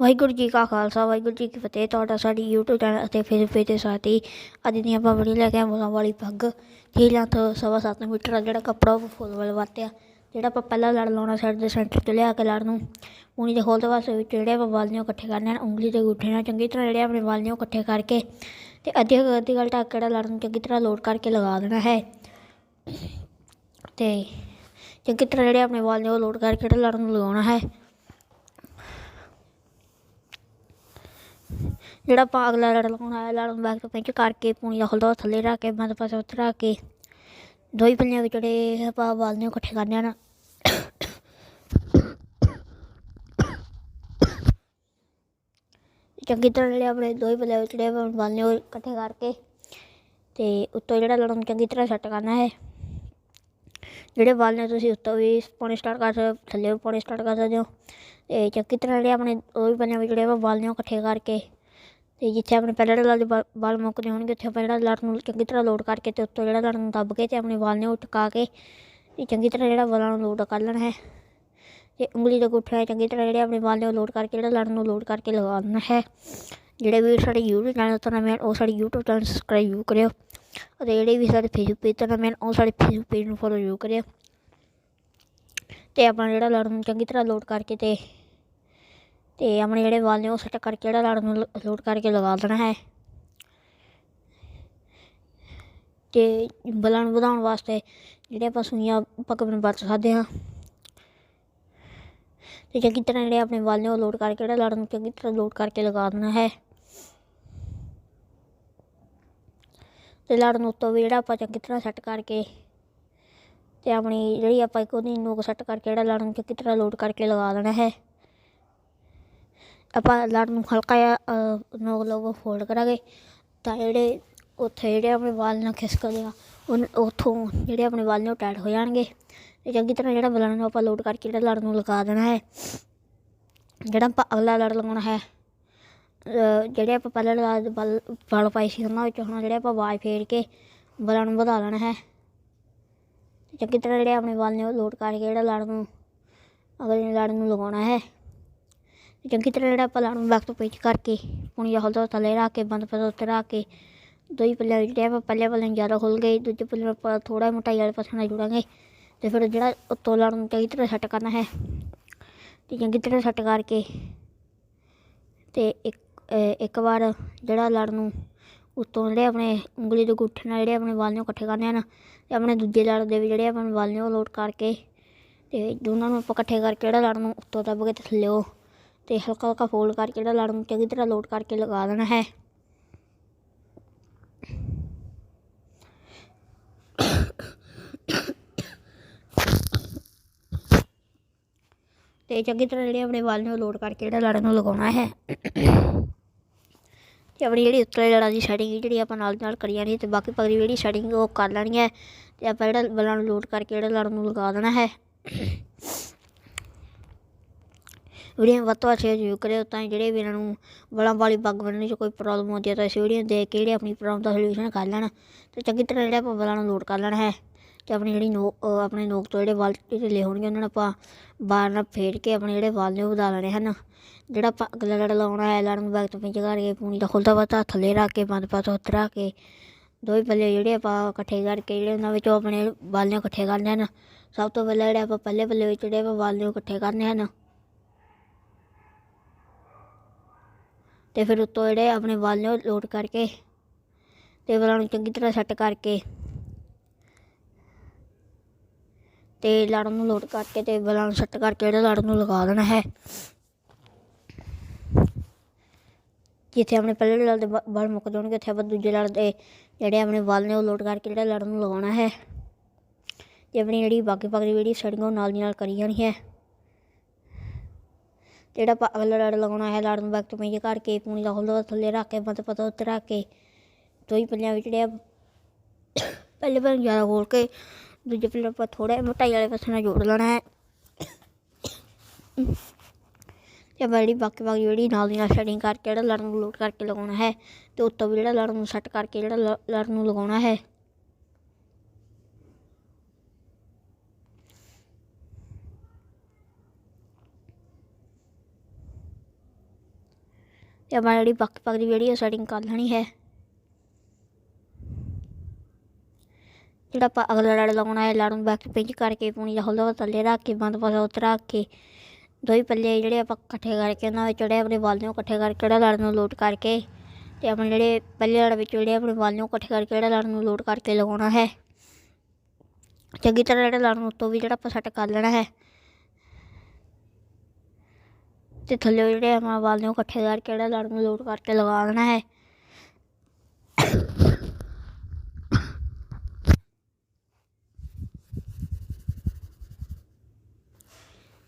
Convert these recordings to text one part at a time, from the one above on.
ਵਾਹਿਗੁਰੂ ਜੀ ਕਾ ਖਾਲਸਾ, ਵਾਹਿਗੁਰੂ ਜੀ ਕੀ ਫਤਿਹ। ਤੁਹਾਡਾ ਸਾਡੀ YouTube ਚੈਨਲ ਅਤੇ ਫੇਸਬੁੱਕ ਪੇਜ ਤੇ ਸਾਥੀ ਅੱਜ ਦੀ ਆਪਾਂ ਬੜੀ ਲੈ ਕੇ ਆਏ ਮੁੱਲਾਂ ਵਾਲੀ ਪੱਗ। ਠੀਕ ਲੈਂਥ ਸਵਾ ਸੱਤ ਮੀਟਰ ਆ ਜਿਹੜਾ ਕੱਪੜਾ ਉਹ ਫੁੱਲ ਵਾਲਾ ਵਰਤਿਆ। ਜਿਹੜਾ ਆਪਾਂ ਪਹਿਲਾਂ ਲੜ ਲਾਉਣਾ ਸਾਈਡ ਦੇ ਸੈਂਟਰ ਤੇ ਲਿਆ ਕੇ ਲੜ ਨੂੰ। ਉਣੀ ਦੇ ਖੋਲ ਦੇ ਵਾਸਤੇ ਵਿੱਚ ਜਿਹੜੇ ਆਪਾਂ ਵਾਲੀਆਂ ਇਕੱਠੇ ਕਰਨੇ ਹਨ, ਉਂਗਲੀ 'ਤੇ ਗੁੱਠੇ ਨਾਲ ਚੰਗੀ ਤਰ੍ਹਾਂ ਜਿਹੜੇ ਆਪਣੇ ਵਾਲੀਆਂ ਇਕੱਠੇ ਕਰਕੇ ਤੇ ਅੱਧੀ ਅੱਧੀ ਗੱਲ ਢੱਕ ਕੇ ਜਿਹੜਾ ਲੜ ਨੂੰ ਚੰਗੀ ਤਰ੍ਹਾਂ ਲੋਡ ਕਰਕੇ ਲਗਾ ਦੇਣਾ ਹੈ। ਤੇ ਚੰਗੀ ਤਰ੍ਹਾਂ ਜਿਹੜੇ ਆਪਣੇ ਵਾਲੀਆਂ ਉਹ ਲੋਡ ਕਰਕੇ ਜਿਹੜਾ ਲੜ ਨੂੰ ਲਗਾਉਣਾ ਹੈ। ਜਿਹੜਾ ਆਪਾਂ ਅਗਲਾ ਲੜ ਲਾਉਣਾ ਹੈ ਲੜ ਬੈਕ ਤੋਂ ਪਿੰਚ ਕਰਕੇ ਪੂਣੀ ਦਾ ਖੁੱਲਦਾ ਥੱਲੇ ਰੱਖ ਕੇ, ਬੰਦ ਪਾਸੇ ਉੱਤੇ ਰੱਖ ਕੇ, ਦੋਈ ਪੱਲਿਆਂ ਵਿੱਚ ਜਿਹੜੇ ਆਪਾਂ ਵਾਲੀਆਂ ਇਕੱਠੇ ਕਰਨੇ ਹਨ ਚੰਗੀ ਤਰ੍ਹਾਂ ਜਿਹੜੇ ਆਪਣੇ ਦੋਈ ਪੱਲਿਆਂ ਵਿੱਚ ਜਿਹੜੇ ਆਪਾਂ ਵਾਲੀਆਂ ਉਹ ਇਕੱਠੇ ਕਰਕੇ ਤੇ ਉੱਤੋਂ ਜਿਹੜਾ ਲੜਨ ਚੰਗੀ ਤਰ੍ਹਾਂ ਸੈੱਟ ਕਰਨਾ ਹੈ। ਜਿਹੜੇ ਵਾਲ ਨੇ ਤੁਸੀਂ ਉੱਤੋਂ ਵੀ ਪਾਉਣੇ ਸਟਾਰਟ ਕਰ ਸਕਦੇ ਹੋ, ਥੱਲੇ ਵੀ ਪਾਉਣੇ ਸਟਾਰਟ ਕਰ ਸਕਦੇ ਹੋ। ਤੇ ਚੰਗੀ ਤਰ੍ਹਾਂ ਜਿਹੜੇ ਆਪਣੇ ਉਹ ਵੀ ਪੰਨਿਆਂ ਵਿੱਚ ਜਿਹੜੇ ਆਪਾਂ ਵਾਲ ਨੇ ਉਹ ਇਕੱਠੇ ਕਰਕੇ ਤੇ ਜਿੱਥੇ ਆਪਣੇ ਪਹਿਲਾਂ ਲੜ ਦੇ ਵਾ- ਵਾਲ ਮੁੱਕਦੇ ਹੋਣਗੇ, ਉੱਥੇ ਆਪਾਂ ਜਿਹੜਾ ਲੜ ਨੂੰ ਚੰਗੀ ਤਰ੍ਹਾਂ ਲੋਡ ਕਰਕੇ ਤੇ ਉੱਤੋਂ ਜਿਹੜਾ ਲੜ ਨੂੰ ਦੱਬ ਕੇ ਤੇ ਆਪਣੇ ਵਾਲ ਨੇ ਉਹ ਟਿਕਾ ਕੇ ਤੇ ਚੰਗੀ ਤਰ੍ਹਾਂ ਜਿਹੜਾ ਵਾਲਾਂ ਨੂੰ ਲੋਡ ਕਰ ਲੈਣਾ ਹੈ। ਤੇ ਉਂਗਲੀ ਦਾ ਗੁੱਠਾ ਚੰਗੀ ਤਰ੍ਹਾਂ ਜਿਹੜੇ ਆਪਣੇ ਵਾਲ ਨੇ ਉਹ ਲੋਡ ਕਰਕੇ, ਜਿਹੜਾ ਲੜ ਨੂੰ ਲੋਡ ਕਰਕੇ ਲਗਾ ਲੈਣਾ ਹੈ। ਜਿਹੜੇ ਵੀ ਸਾਡੇ YouTube ਚੈਨਲ ਤੋਂ ਨਵੇਂ ਹਨ ਉਹ ਸਾਡੇ YouTube ਚੈਨਲ ਸਬਸਕ੍ਰਾਈਬ ਜ਼ਰੂਰ ਕਰਿਓ। ਅਤੇ ਜਿਹੜੇ ਵੀ ਸਾਡੇ ਫੇਸਬੁੱਕ ਪੇਜ ਤੋਂ ਨਵੇਂ ਹਨ ਉਹ ਸਾਡੇ ਫੇਸਬੁੱਕ ਪੇਜ ਨੂੰ ਫੋਲੋ ਜ਼ਰੂਰ ਕਰਿਓ। ਤੇ ਆਪਣਾ ਜਿਹੜਾ ਲੜ ਨੂੰ ਚੰਗੀ ਤਰ੍ਹਾਂ ਲੋਡ ਕਰਕੇ ਤੇ ਤੇ ਆਪਣੇ ਜਿਹੜੇ ਵਾਲ ਨੇ ਉਹ ਸੈੱਟ ਕਰਕੇ ਜਿਹੜਾ ਲੜ ਨੂੰ ਲੋਡ ਕਰਕੇ ਲਗਾ ਦੇਣਾ ਹੈ। ਤੇ ਬਲਾਂ ਨੂੰ ਵਧਾਉਣ ਵਾਸਤੇ ਜਿਹੜੇ ਆਪਾਂ ਸੂਈਆਂ ਪੱਕਣ ਵਰਤ ਸਕਦੇ ਹਾਂ। ਤੇ ਚੰਗੀ ਤਰ੍ਹਾਂ ਜਿਹੜੇ ਆਪਣੇ ਵਾਲ ਨੇ ਉਹ ਲੋਡ ਕਰਕੇ ਜਿਹੜਾ ਲੜ ਨੂੰ ਚੰਗੀ ਤਰ੍ਹਾਂ ਲੋਡ ਕਰਕੇ ਲਗਾ ਦੇਣਾ ਹੈ। ਤੇ ਲੜ ਨੂੰ ਉੱਤੋਂ ਵੀ ਜਿਹੜਾ ਆਪਾਂ ਚੰਗੀ ਤਰ੍ਹਾਂ ਸੈੱਟ ਕਰਕੇ ਤੇ ਆਪਣੀ ਜਿਹੜੀ ਆਪਾਂ ਇੱਕ ਉਹਦੀ ਨੋਕ ਸੈੱਟ ਕਰਕੇ ਜਿਹੜਾ ਲੜ ਨੂੰ ਚੰਗੀ ਤਰ੍ਹਾਂ ਲੋਡ ਕਰਕੇ ਲਗਾ ਦੇਣਾ ਹੈ। ਆਪਾਂ ਲੜ ਨੂੰ ਹਲਕਾ ਜਿਹਾ ਅ, ਨੋਕ ਲੋਕ ਫੋਲਡ ਕਰਾਂਗੇ। ਤਾਂ ਜਿਹੜੇ ਉੱਥੇ ਜਿਹੜੇ ਆਪਣੇ ਵਾਲ ਨਾਲ ਖਿਸਕਦੇ ਆ ਉੱਥੋਂ ਜਿਹੜੇ ਆਪਣੇ ਵਾਲ ਨੇ ਉਹ ਟਾਈਟ ਹੋ ਜਾਣਗੇ। ਤੇ ਚੰਗੀ ਤਰ੍ਹਾਂ ਜਿਹੜਾ ਬਲਨ ਨੂੰ ਆਪਾਂ ਲੋਡ ਕਰਕੇ ਜਿਹੜਾ ਲੜ ਨੂੰ ਲਗਾ ਦੇਣਾ ਹੈ ਜਿਹੜਾ ਆਪਾਂ ਅਗਲਾ ਲੜ ਲਗਾਉਣਾ ਹੈ ਜਿਹੜੇ ਆਪਾਂ ਪਹਿਲਾਂ ਲਗਾ ਬਲ ਬਲ ਪਾਈ ਸੀ ਉਹਨਾਂ ਵਿੱਚ ਹੁਣ ਜਿਹੜੇ ਆਪਾਂ ਆਵਾਜ਼ ਫੇਰ ਕੇ ਬਲਾਂ ਨੂੰ ਵਧਾ ਲੈਣਾ ਹੈ। ਤੇ ਚੰਗੀ ਤਰ੍ਹਾਂ ਜਿਹੜੇ ਆਪਣੇ ਵਾਲ ਨੇ ਉਹ ਲੋਡ ਕਰਕੇ ਜਿਹੜਾ ਲੜ ਨੂੰ ਅਗਲੇ ਲੜ ਨੂੰ ਲਗਾਉਣਾ ਹੈ। ਚੰਗੀ ਤਰ੍ਹਾਂ ਜਿਹੜਾ ਆਪਾਂ ਲੜ ਨੂੰ ਬੈਕ ਤੋਂ ਕਰਕੇ ਪੁਣੀ ਦਾ ਹਲਦਾ ਥੱਲੇ ਰੱਖ ਕੇ, ਬੰਦ ਪਾਸੇ ਉੱਤੇ ਰੱਖ ਕੇ, ਦੋਈ ਪੱਲੇ ਵਿੱਚ ਜਿਹੜੇ ਆਪਾਂ ਪਹਿਲੇ ਪੱਲੇ ਨੂੰ ਜ਼ਿਆਦਾ ਖੁੱਲ ਗਏ ਦੂਜੇ ਪੱਲੇ ਨੂੰ ਆਪਾਂ ਥੋੜਾ ਮੋਟਾਈ ਵਾਲੇ ਪਾਸੇ ਨਾਲ ਜੁੜਾਂਗੇ ਤੇ ਫਿਰ ਜਿਹੜਾ ਉੱਤੋਂ ਲੜ ਨੂੰ ਚੰਗੀ ਤਰ੍ਹਾਂ ਸੈੱਟ ਕਰਨਾ ਹੈ ਤੇ ਚੰਗੀ ਤਰ੍ਹਾਂ ਸੈੱਟ ਕਰਕੇ ਤੇ ਇੱਕ ਇੱਕ ਵਾਰ ਜਿਹੜਾ ਲੜ ਨੂੰ ਉੱਤੋਂ ਜਿਹੜੇ ਆਪਣੇ ਉਂਗਲੀ ਦੇ ਗੁੱਠੇ ਨਾਲ ਜਿਹੜੇ ਆਪਣੇ ਵਾਲ ਨੇ ਇਕੱਠੇ ਕਰਨੇ ਹਨ ਤੇ ਆਪਣੇ ਦੂਜੇ ਲੜ ਦੇ ਵੀ ਜਿਹੜੇ ਆਪਣੇ ਵਾਲ ਨੇ ਉਹ ਲੋਡ ਕਰਕੇ ਤੇ ਦੋਨਾਂ ਨੂੰ ਆਪਾਂ ਇਕੱਠੇ ਕਰਕੇ ਜਿਹੜਾ ਲੜ ਨੂੰ ਉੱਤੋਂ ਦੱਬ ਕੇ ਥੱਲੇ ਉਹ ਤੇ ਹਲਕਾ ਹਲਕਾ ਫੋਲਡ ਕਰਕੇ ਜਿਹੜਾ ਲੜ ਨੂੰ ਚੰਗੀ ਤਰ੍ਹਾਂ ਲੋਡ ਕਰਕੇ ਲਗਾ ਦੇਣਾ ਹੈ। ਤੇ ਚੰਗੀ ਤਰ੍ਹਾਂ ਜਿਹੜੇ ਆਪਣੇ ਵਾਲ ਨੂੰ ਉਹ ਲੋਡ ਕਰਕੇ ਜਿਹੜਾ ਲੜ ਨੂੰ ਲਗਾਉਣਾ ਹੈ। ਤੇ ਆਪਣੀ ਜਿਹੜੀ ਉੱਤਲੇ ਲੜਾਂ ਦੀ ਸੈਟਿੰਗ ਜਿਹੜੀ ਆਪਾਂ ਨਾਲ ਨਾਲ ਕਰੀ ਜਾਣੀ ਤੇ ਬਾਕੀ ਪਗੜੀ ਜਿਹੜੀ ਸੈਟਿੰਗ ਉਹ ਕਰ ਲੈਣੀ ਹੈ ਤੇ ਆਪਾਂ ਜਿਹੜਾ ਬਲਾਂ ਨੂੰ ਲੋਡ ਕਰਕੇ ਜਿਹੜਾ ਲੜ ਨੂੰ ਲਗਾ ਦੇਣਾ ਹੈ। ਵੀਡੀਓ ਵੱਧ ਤੋਂ ਵੱਧ ਸ਼ੇਅਰ ਜ਼ਰੂਰ ਕਰਿਓ ਤਾਂ ਜਿਹੜੇ ਵੀ ਇਹਨਾਂ ਨੂੰ ਬਲਾਂ ਵਾਲੀ ਪੱਗ ਬੰਨ੍ਹਣ 'ਚ ਕੋਈ ਪ੍ਰੋਬਲਮ ਆਉਂਦੀ ਹੈ ਤਾਂ ਇਸ ਵੀਡੀਓ ਦੇਖ ਕੇ ਜਿਹੜੇ ਆਪਣੀ ਪ੍ਰੋਬਲਮ ਦਾ ਸੋਲੂਸ਼ਨ ਕਰ ਲੈਣ ਤੇ ਚੰਗੀ ਤਰ੍ਹਾਂ ਜਿਹੜਾ ਆਪਾਂ ਬਲਾਂ ਨੂੰ ਲੋਡ ਕਰ ਲੈਣਾ ਹੈ ਤੇ ਆਪਣੀ ਜਿਹੜੀ ਨੋ ਆਪਣੇ ਨੋਕ ਤੋਂ ਜਿਹੜੇ ਵਾਲ ਢਿੱਲੇ ਹੋਣਗੇ ਉਹਨਾਂ ਨੂੰ ਆਪਾਂ ਬਾਹਰ ਨਾਲ ਫੇਰ ਕੇ ਆਪਣੇ ਜਿਹੜੇ ਵਾਲ ਨੇ ਉਹ ਵਧਾ ਲੈਣੇ ਹਨ। ਜਿਹੜਾ ਆਪਾਂ ਅਗਲਾ ਲੜ ਲਾਉਣਾ ਹੈ ਲੜ ਨੂੰ ਪਿੰਜ ਕਰਕੇ ਪੂਣੀ ਦਾ ਖੁੱਲਦਾ ਵਾ ਥੱਲੇ ਰੱਖ ਕੇ, ਬੰਦ ਪਾਸੋਂ ਉੱਤੇ ਕੇ, ਦੋਵੇਂ ਪੱਲੇ ਜਿਹੜੇ ਆਪਾਂ ਇਕੱਠੇ ਕਰਕੇ ਜਿਹੜੇ ਉਹਨਾਂ ਵਿੱਚੋਂ ਆਪਣੇ ਵਾਲ ਨੇ ਇਕੱਠੇ ਕਰਨੇ ਹਨ। ਸਭ ਤੋਂ ਪਹਿਲਾਂ ਜਿਹੜੇ ਆਪਾਂ ਪਹਿਲੇ ਪੱਲੇ ਵਿੱਚ ਜਿਹੜੇ ਆਪਾਂ ਵਾਲ ਨੇ ਉਹ ਇਕੱਠੇ ਕਰਨੇ ਹਨ। ਤੇ ਫਿਰ ਉੱਤੋਂ ਜਿਹੜੇ ਆਪਣੇ ਵਾਲ ਨੇ ਉਹ ਲੋਡ ਕਰਕੇ ਤੇ ਵਾਲਾਂ ਨੂੰ ਚੰਗੀ ਤਰ੍ਹਾਂ ਸੈੱਟ ਕਰਕੇ ਤੇ ਲੜ ਨੂੰ ਲੋਡ ਕਰਕੇ ਤੇ ਵਾਲਾਂ ਨੂੰ ਸੈੱਟ ਕਰਕੇ ਜਿਹੜਾ ਲੜ ਨੂੰ ਲਗਾ ਦੇਣਾ ਹੈ। ਜਿੱਥੇ ਆਪਣੇ ਪਹਿਲੇ ਲੜ ਦੇ ਵਾ- ਵਾਲ ਮੁੱਕ ਜਾਣਗੇ, ਉੱਥੇ ਆਪਾਂ ਦੂਜੇ ਲੜ ਦੇ ਜਿਹੜੇ ਆਪਣੇ ਵਾਲ ਨੇ ਉਹ ਲੋਡ ਕਰਕੇ ਜਿਹੜਾ ਲੜ ਨੂੰ ਲਗਾਉਣਾ ਹੈ। ਤੇ ਆਪਣੀ ਜਿਹੜੀ ਬਾਕੀ ਪਗੜੀ ਜਿਹੜੀ ਸੈਟਿੰਗ ਉਹ ਨਾਲ ਦੀ ਨਾਲ ਕਰੀ ਜਾਣੀ ਹੈ। ਜਿਹੜਾ ਆਪਾਂ ਅਗਲਾ ਲੜ ਲਗਾਉਣਾ ਹੈ ਲੜ ਨੂੰ ਬੈਕ ਤੋਂ ਪਿੰਜ ਕਰਕੇ ਪੂਣੀ ਦਾ ਖੁੱਲ੍ਹਾ ਥੱਲੇ ਰੱਖ ਕੇ ਬੰਦ ਪਤਾ ਉੱਤੇ ਰੱਖ ਕੇ ਦੋਈ ਪੱਲਿਆਂ ਵਿੱਚ ਜਿਹੜੇ ਆ ਪਹਿਲੇ ਪਰ ਜ਼ਿਆਦਾ ਖੋਲ ਕੇ, ਦੂਜੇ ਪੱਲੇ ਆਪਾਂ ਥੋੜਾ ਮੋਟਾਈ ਵਾਲੇ ਪਾਸੇ ਨਾਲ ਜੋੜ ਲੈਣਾ ਹੈ। ਤੇ ਆਪਾਂ ਜਿਹੜੀ ਬਾਕੀ ਬਾਕੀ ਜਿਹੜੀ ਨਾਲ ਦੀ ਨਾਲ ਸੈਟਿੰਗ ਕਰਕੇ ਜਿਹੜਾ ਲੜ ਨੂੰ ਲੋਡ ਕਰਕੇ ਲਗਾਉਣਾ ਹੈ, ਤੇ ਉੱਤੋਂ ਵੀ ਜਿਹੜਾ ਲੜ ਨੂੰ ਸੈੱਟ ਕਰਕੇ ਜਿਹੜਾ ਲ- ਲੜ ਨੂੰ ਲਗਾਉਣਾ ਹੈ। ਤੇ ਆਪਾਂ ਜਿਹੜੀ ਬਾਕੀ ਪੱਕ ਦੀ ਵੀਡੀਓ ਸੈਟਿੰਗ ਕਰ ਲੈਣੀ ਹੈ। ਜਿਹੜਾ ਆਪਾਂ ਅਗਲਾ ਲੜ ਲਾਉਣਾ ਹੈ ਲੜਨ ਨੂੰ ਬੈਕ ਪਿੰਚ ਕਰਕੇ ਪੂਣੀ ਦਾ ਹੌਲਾ ਥੱਲੇ ਰੱਖ ਕੇ, ਬੰਦ ਪਾਸਾ ਉੱਤੇ ਰੱਖ ਕੇ, ਦੋਈ ਪੱਲੇ ਜਿਹੜੇ ਆਪਾਂ ਇਕੱਠੇ ਕਰਕੇ ਉਹਨਾਂ ਵਿੱਚ ਜਿਹੜੇ ਆਪਣੇ ਵਾਲ ਨੂੰ ਇਕੱਠੇ ਕਰਕੇ, ਜਿਹੜਾ ਲੜ ਨੂੰ ਲੋਟ ਕਰਕੇ ਤੇ ਆਪਣੇ ਜਿਹੜੇ ਪਹਿਲੇ ਲੜ ਵਿੱਚ ਜਿਹੜੇ ਆਪਣੇ ਵਾਲ ਨੂੰ ਇਕੱਠੇ ਕਰਕੇ ਜਿਹੜਾ ਲੜ ਨੂੰ ਲੋਟ ਕਰਕੇ ਲਗਾਉਣਾ ਹੈ। ਚੰਗੀ ਤਰ੍ਹਾਂ ਜਿਹੜਾ ਲੜ ਨੂੰ ਉੱਤੋਂ ਵੀ ਜਿਹੜਾ ਆਪਾਂ ਸੈੱਟ ਕਰ ਲੈਣਾ ਹੈ। ਤੇ ਥੱਲੇ ਜਿਹੜੇ ਆਪਾਂ ਵਾਲ ਨੂੰ ਇਕੱਠੇ ਕਰਕੇ ਜਿਹੜਾ ਲੜ ਨੂੰ ਲੋਟ ਕਰਕੇ ਲਗਾ ਦੇਣਾ ਹੈ।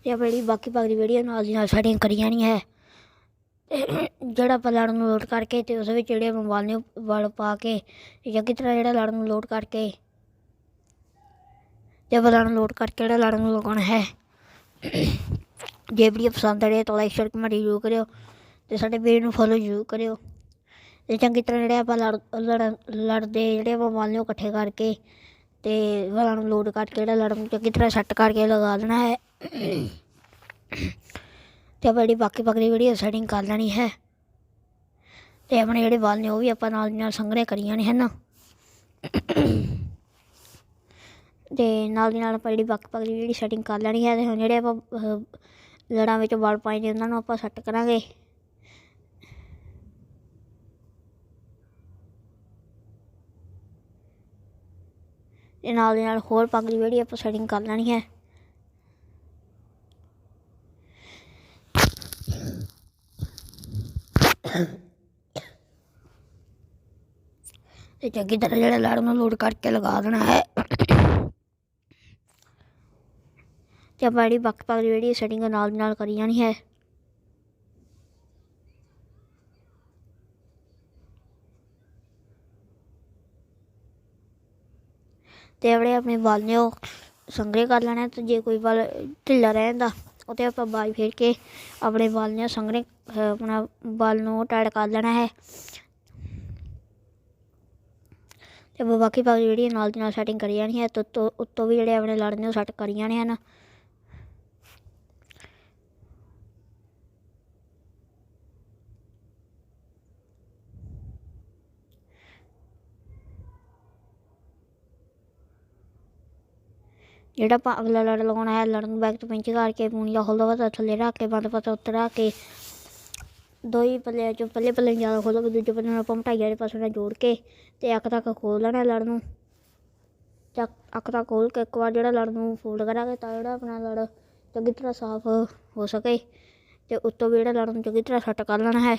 ਤੇ ਆਪਾਂ ਜਿਹੜੀ ਬਾਕੀ ਭਾਗ ਦੀ ਵੀਡੀਓ ਨਾਲ ਦੀ ਨਾਲ ਸੈਟਿੰਗ ਕਰੀ ਜਾਣੀ ਹੈ। ਤੇ ਜਿਹੜਾ ਆਪਾਂ ਲੜ ਨੂੰ ਲੋਡ ਕਰਕੇ ਤੇ ਉਸ ਵਿੱਚ ਜਿਹੜੇ ਆਪਾਂ ਵਾਲ ਨੇ ਵਾਲ ਪਾ ਕੇ ਤੇ ਚੰਗੀ ਤਰ੍ਹਾਂ ਜਿਹੜਾ ਲੜ ਨੂੰ ਲੋਡ ਕਰਕੇ ਤੇ ਆਪਾਂ ਲੜ ਨੂੰ ਲੋਡ ਕਰਕੇ ਜਿਹੜਾ ਲੜ ਨੂੰ ਲਗਾਉਣਾ ਹੈ। ਜੇ ਵੀਡੀਓ ਪਸੰਦ ਆਏ ਤਾਂ ਲਾਈਕ ਸ਼ੇਅਰ ਕਮੈਂਟ ਜ਼ਰੂਰ ਕਰਿਓ ਤੇ ਸਾਡੇ ਪੇਜ ਨੂੰ ਫੋਲੋ ਜ਼ਰੂਰ ਕਰਿਓ। ਤੇ ਚੰਗੀ ਤਰ੍ਹਾਂ ਜਿਹੜੇ ਆਪਾਂ ਲੜ ਲੜ, ਲੜਦੇ ਜਿਹੜੇ ਆਪਾਂ ਵਾਲ ਨੂੰ ਇਕੱਠੇ ਕਰਕੇ ਤੇ ਵਾਲਾਂ ਨੂੰ ਲੋਡ ਕਰਕੇ ਜਿਹੜਾ ਲੜ ਨੂੰ ਚੰਗੀ ਤਰ੍ਹਾਂ ਸੈੱਟ ਕਰਕੇ ਲਗਾ ਦੇਣਾ ਹੈ। ਤੇ ਆਪਾਂ ਜਿਹੜੀ ਬਾਕੀ ਬਾਕੀ ਦੀ ਵੀਡੀਓ ਸੈਟਿੰਗ ਕਰ ਲੈਣੀ ਹੈ। ਤੇ ਆਪਣੇ ਜਿਹੜੇ ਵਾਲ ਨੇ ਉਹ ਵੀ ਆਪਾਂ ਨਾਲ ਦੀ ਨਾਲ ਸੰਘਣੇ ਕਰੀ ਜਾਣੇ ਹਨ? ਤੇ ਨਾਲ ਦੀ ਨਾਲ ਆਪਾਂ ਜਿਹੜੀ ਬਾਕੀ ਬਾਕੀ ਜਿਹੜੀ ਸੈਟਿੰਗ ਕਰ ਲੈਣੀ ਹੈ ਤੇ ਹੁਣ ਜਿਹੜੇ ਆਪਾਂ ਅਹ, ਲੜਾਂ ਵਿੱਚ ਵਾਲ ਪਾਏ ਨੇ ਉਹਨਾਂ ਨੂੰ ਆਪਾਂ ਸੈੱਟ ਕਰਾਂਗੇ। ਤੇ ਨਾਲ ਦੀ ਨਾਲ ਹੋਰ ਪੱਗ ਦੀ ਜਿਹੜੀ ਆਪਾਂ ਸੈਟਿੰਗ ਕਰ ਲੈਣੀ ਹੈ। ਤੇ ਚੰਗੀ ਤਰ੍ਹਾਂ ਜਿਹੜਾ ਲੜ ਨੂੰ ਲੋਡ ਕਰਕੇ ਲਗਾ ਦੇਣਾ ਹੈ। ਤੇ ਆਪਾਂ ਜਿਹੜੀ ਬੱਕ ਪੱਗ ਦੀ ਜਿਹੜੀ ਸੈਟਿੰਗ ਨਾਲ ਦੀ ਨਾਲ ਕਰੀ ਜਾਣੀ ਹੈ। ਤੇ ਜਿਹੜੇ ਆਪਣੇ ਵਾਲ ਨੇ ਉਹ ਸੰਘਣੇ ਕਰ ਲੈਣੇ ਤੇ ਜੇ ਕੋਈ ਵਾਲ ਢਿੱਲਾ ਰਹਿੰਦਾ ਉਹ ਤੇ ਆਪਾਂ ਬਾਈ ਫੇਰ ਕੇ ਆਪਣੇ ਵਾਲ ਨੇ ਸੰਘਣੇ ਅਹ, ਆਪਣਾ ਵਾਲ ਨੂੰ ਟਾਈਟ ਕਰ ਲੈਣਾ ਹੈ। ਤੇ ਆਪਾਂ ਬਾਕੀ ਭਾਗ ਜਿਹੜੀ ਨਾਲ ਦੀ ਨਾਲ ਸੈਟਿੰਗ ਕਰੀ ਜਾਣੀ ਹੈ ਤੇ ਉੱਤੋਂ ਉੱਤੋਂ ਵੀ ਜਿਹੜੇ ਆਪਣੇ ਲੜ ਨੇ ਉਹ ਸੈੱਟ ਕਰੀ ਜਾਣੇ ਹਨ। ਜਿਹੜਾ ਆਪਾਂ ਅਗਲਾ ਲੜ ਲਗਾਉਣਾ ਹੈ ਲੜ ਨੂੰ ਬੈਕ ਤੋਂ ਪਿੰਚ ਕਰਕੇ ਪੂਣੀ ਦਾ ਹੋਲਦਾ ਵਾ ਥੱਲੇ ਰੱਖ ਕੇ, ਬੰਦ ਪਾਸਾ ਉੱਤੇ ਰੱਖ ਕੇ। ਦੋ ਹੀ ਪੱਲੇ ਚੋਂ ਪੱਲੇ ਪੱਲੇ ਜ਼ਿਆਦਾ ਖੋਲੋ ਦੂਜੇ ਪੱਲੇ ਨਾਲ ਆਪਾਂ ਮਟਾਈ ਵਾਲੇ ਪਾਸੇ ਨਾਲ ਜੋੜ ਕੇ ਤੇ ਅੱਖ ਤੱਕ ਖੋਲ ਲੈਣਾ ਲੜ ਨੂੰ। ਤੇ ਅੱਖ- ਅੱਖ ਤੱਕ ਖੋਲ ਕੇ ਇੱਕ ਵਾਰ ਜਿਹੜਾ ਲੜ ਨੂੰ ਫੋਲਡ ਕਰਾਂਗੇ ਤਾਂ ਜਿਹੜਾ ਆਪਣਾ ਲੜ ਚੰਗੀ ਤਰ੍ਹਾਂ ਸਾਫ਼ ਹੋ ਸਕੇ ਤੇ ਉੱਤੋਂ ਵੀ ਜਿਹੜਾ ਲੜ ਨੂੰ ਚੰਗੀ ਤਰ੍ਹਾਂ ਸੈੱਟ ਕਰ ਲੈਣਾ ਹੈ।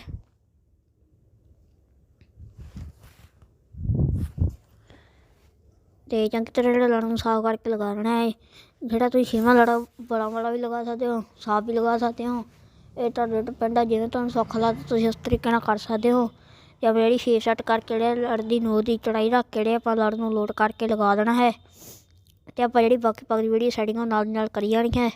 ਤੇ ਚੰਗੀ ਤਰ੍ਹਾਂ ਜਿਹੜਾ ਲੜ ਨੂੰ ਸਾਫ਼ ਕਰਕੇ ਲਗਾ ਲੈਣਾ ਹੈ। ਜਿਹੜਾ ਤੁਸੀਂ ਛੇਵਾਂ ਲੜਾ, ਬੜਾ ਵਾਲਾ ਵੀ ਲਗਾ ਸਕਦੇ ਹੋ, ਸਾਫ਼ ਵੀ ਲਗਾ ਸਕਦੇ ਹੋ। ਇਹ ਤੁਹਾਡੇ ਡਿਪੈਂਡ ਆ, ਜਿਵੇਂ ਤੁਹਾਨੂੰ ਸੌਖਾ ਲੱਗਦਾ ਤੁਸੀਂ ਉਸ ਤਰੀਕੇ ਨਾਲ ਕਰ ਸਕਦੇ ਹੋ। ਜਾਂ ਫਿਰ ਜਿਹੜੀ ਛੇ ਸੈੱਟ ਕਰਕੇ ਜਿਹੜੇ ਲੜ ਦੀ ਨੋਕ ਦੀ ਚੜਾਈ ਰੱਖ ਕੇ ਜਿਹੜੇ ਆਪਾਂ ਲੜ ਨੂੰ ਲੋਡ ਕਰਕੇ ਲਗਾ ਦੇਣਾ ਹੈ। ਤੇ ਆਪਾਂ ਜਿਹੜੀ ਬਾਕੀ ਪੱਗ ਦੀ ਵੀਡੀਓ ਸੈਟਿੰਗ ਉਹ ਨਾਲ ਦੀ ਨਾਲ ਕਰੀ ਜਾਣੀ ਹੈ।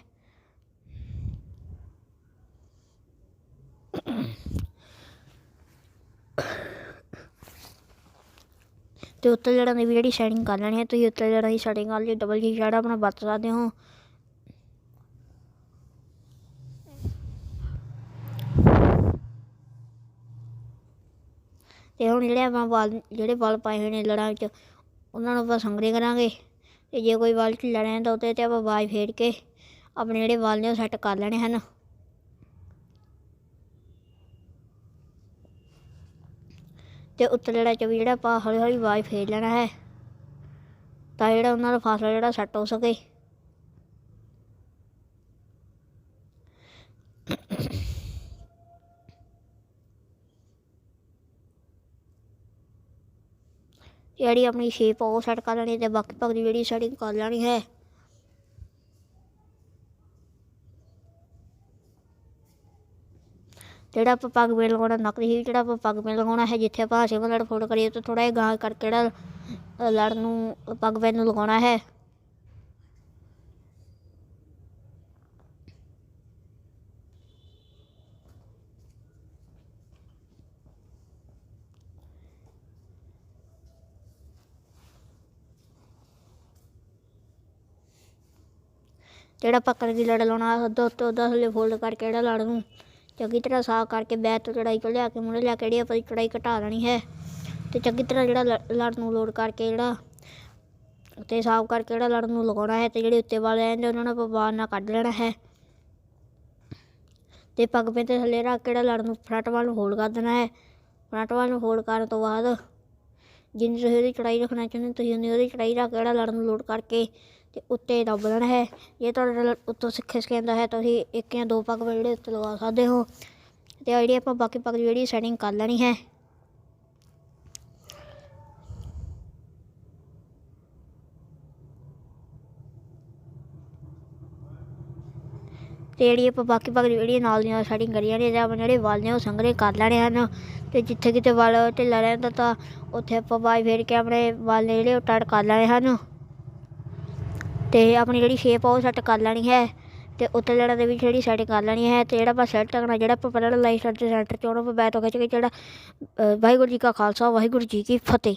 ਤੇ ਉੱਤੇ ਜਿਹੜਾ ਦੀ ਵੀ ਜਿਹੜੀ ਸੈਟਿੰਗ ਕਰ ਲੈਣੀ ਹੈ, ਤੁਸੀਂ ਉੱਤੇ ਜਿਹੜਾ ਦੀ ਸੈਟਿੰਗ ਕਰ ਲਈ ਡਬਲ ਜੀ ਜਿਹੜਾ ਆਪਣਾ ਵਰਤ ਸਕਦੇ ਹੋ। ਤੇ ਹੁਣ ਜਿਹੜੇ ਆਪਾਂ ਵਾਲ, ਜਿਹੜੇ ਵਾਲ ਪਾਏ ਹੋਏ ਨੇ ਲੜਾਂ ਵਿੱਚ ਉਹਨਾਂ ਨੂੰ ਆਪਾਂ ਸੰਗਰੇ ਕਰਾਂਗੇ। ਤੇ ਜੇ ਕੋਈ ਵਾਲ ਢਿੱਲਾ ਤਾਂ ਉੱਤੇ ਤੇ ਆਪਾਂ ਵਾਜ਼ ਫੇਰ ਕੇ ਆਪਣੇ ਜਿਹੜੇ ਵਾਲ ਨੇ ਉਹ ਸੈੱਟ ਕਰ ਲੈਣੇ ਹਨ। ਤੇ ਉੱਤੇ ਚ ਵੀ ਜਿਹੜਾ ਆਪਾਂ ਹੌਲੀ ਹੌਲੀ ਬਾਜ ਫੇਰ ਲੈਣਾ ਹੈ। ਤਾਂ ਜਿਹੜਾ ਉਹਨਾਂ ਦਾ ਫਾਸਲਾ ਜਿਹੜਾ ਸੈੱਟ ਹੋ ਸਕੇ। ਜਿਹੜੀ ਆਪਣੀ ਸ਼ੇਪ ਉਹ ਸੈੱਟ ਕਰ ਲੈਣੀ ਤੇ ਬਾਕੀ ਭਾਗ ਦੀ ਜਿਹੜੀ ਸੈਟਿੰਗ ਕਰ ਲੈਣੀ ਹੈ। ਜਿਹੜਾ ਆਪਾਂ ਪੱਗ ਮੇਲ ਲਗਾਉਣਾ ਨਕਲੀ ਹੀ ਜਿਹੜਾ ਆਪਾਂ ਪੱਗ ਮੇਲ ਲਗਾਉਣਾ ਹੈ, ਜਿੱਥੇ ਆਪਾਂ ਹਾਸੇ ਲੜ ਫੋੜ ਕਰੀਏ ਤਾਂ ਥੋੜਾ ਜਿਹਾ ਗਾਂ ਕਰਕੇ ਜਿਹੜਾ ਲੜ ਨੂੰ, ਪੱਗ ਮੇਲ ਨੂੰ ਲਗਾਉਣਾ ਹੈ। ਜਿਹੜਾ ਪੱਕਣ ਦੀ ਲੜ ਲਾਉਣਾ ਉਹਦਾ ਉੱਤੇ ਉਹਦਾ ਥੱਲੇ ਫੋਲਡ ਕਰਕੇ ਜਿਹੜਾ ਲੜ ਨੂੰ। ਚੰਗੀ ਤਰ੍ਹਾਂ ਸਾਫ਼ ਕਰਕੇ ਬੈਕ ਤੋਂ ਚੜਾਈ ਤੋਂ ਲਿਆ ਕੇ ਮੁੜੇ ਲਿਆ ਕੇ ਜਿਹੜੀ ਆਪਾਂ ਚੜਾਈ ਘਟਾ ਲੈਣੀ ਹੈ ਤੇ ਚੰਗੀ ਤਰ੍ਹਾਂ ਜਿਹੜਾ ਲ- ਲੜ ਨੂੰ ਲੋਡ ਕਰਕੇ ਜਿਹੜਾ ਤੇ ਸਾਫ਼ ਕਰਕੇ ਜਿਹੜਾ ਲੜ ਨੂੰ ਲਗਾਉਣਾ ਹੈ ਤੇ ਜਿਹੜੇ ਉੱਤੇ ਵਾਲੇ ਆਂਦੇ ਉਹਨਾਂ ਨੂੰ ਆਪਾਂ ਬਾਹਰ ਨਾਲ ਕੱਢ ਲੈਣਾ ਹੈ। ਤੇ ਪੱਗ ਪੇ ਤੇ ਥੱਲੇ ਰੱਖ ਕੇ ਜਿਹੜਾ ਲੜ ਨੂੰ ਫਰੰਟ ਵੱਲ ਨੂੰ ਹੋਲਡ ਕਰ ਦੇਣਾ ਹੈ। ਫਰੰਟ ਵੱਲ ਨੂੰ ਹੋਲਡ ਕਰਨ ਤੋਂ ਬਾਅਦ ਜਿੰਨੀ ਤੁਸੀਂ ਉਹਦੀ ਚੜਾਈ ਰੱਖਣਾ ਚਾਹੁੰਦੇ ਹੋ, ਤੁਸੀਂ ਉਨੀ ਉਹਦੀ ਚੜਾਈ ਰੱਖ ਕੇ ਜਿਹੜਾ ਲੜ ਨੂੰ ਲੋਡ ਕਰਕੇ ਤੇ ਉੱਤੇ ਦੱਬ ਲੈਣਾ ਹੈ। ਜੇ ਤੁਹਾਡੇ ਲੜ ਉੱਤੋਂ ਸਿੱਖੇ ਸਿਖਾਉਂਦਾ ਹੈ, ਤਾਂ ਤੁਸੀਂ ਇੱਕ ਜਾਂ ਦੋ ਪੱਗ ਜਿਹੜੇ ਉੱਤੇ ਲਗਾ ਸਕਦੇ ਹੋ। ਤੇ ਜਿਹੜੀ ਆਪਾਂ ਬਾਕੀ ਪੱਗ ਦੀ ਜਿਹੜੀ ਸੈਟਿੰਗ ਕਰ ਲੈਣੀ ਹੈ। ਤੇ ਜਿਹੜੀ ਆਪਾਂ ਬਾਕੀ ਪੱਗ ਦੀ ਜਿਹੜੀ ਨਾਲ ਦੀ ਨਾਲ ਸੈਟਿੰਗ ਕਰੀ ਜਾਣੀ ਹੈ ਆਪਾਂ ਜਿਹੜੇ ਵਾਲ ਨੇ, ਉਹ ਸੰਘਣੇ ਕਰ ਲੈਣੇ ਹਨ। ਤੇ ਜਿੱਥੇ ਕਿਤੇ ਵਾਲ ਢਿੱਲਾ ਰਹਿੰਦਾ ਤਾਂ ਉੱਥੇ ਆਪਾਂ ਵਾਈ ਫੇਰ ਕੇ ਆਪਣੇ ਵਾਲ ਨੇ ਜਿਹੜੇ ਉਹ ਟਾਈਟ ਕਰ ਲੈਣੇ ਹਨ। ਤੇ ਆਪਣੀ ਜਿਹੜੀ ਸ਼ੇਪ ਆ ਉਹ ਸੈੱਟ ਕਰ ਲੈਣੀ ਹੈ ਤੇ ਉੱਤੇ ਲੜਾ ਦੇ ਵਿੱਚ ਜਿਹੜੀ ਸੈਟਿੰਗ ਕਰ ਲੈਣੀ ਹੈ ਤੇ ਜਿਹੜਾ ਆਪਾਂ ਸੈੱਟ ਕਰਨਾ, ਜਿਹੜਾ ਆਪਾਂ ਪਹਿਲਾਂ ਲਾਈਟ ਸੈਂਟਰ ਸੈਂਟਰ ਚ ਉਹਨੂੰ ਆਪਾਂ ਤੋਂ ਖਿੱਚ ਕੇ ਜਿਹੜਾ ਵਾਹਿਗੁਰੂ ਜੀ ਕਾ ਖਾਲਸਾ, ਵਾਹਿਗੁਰੂ ਜੀ ਕੀ ਫਤਿਹ।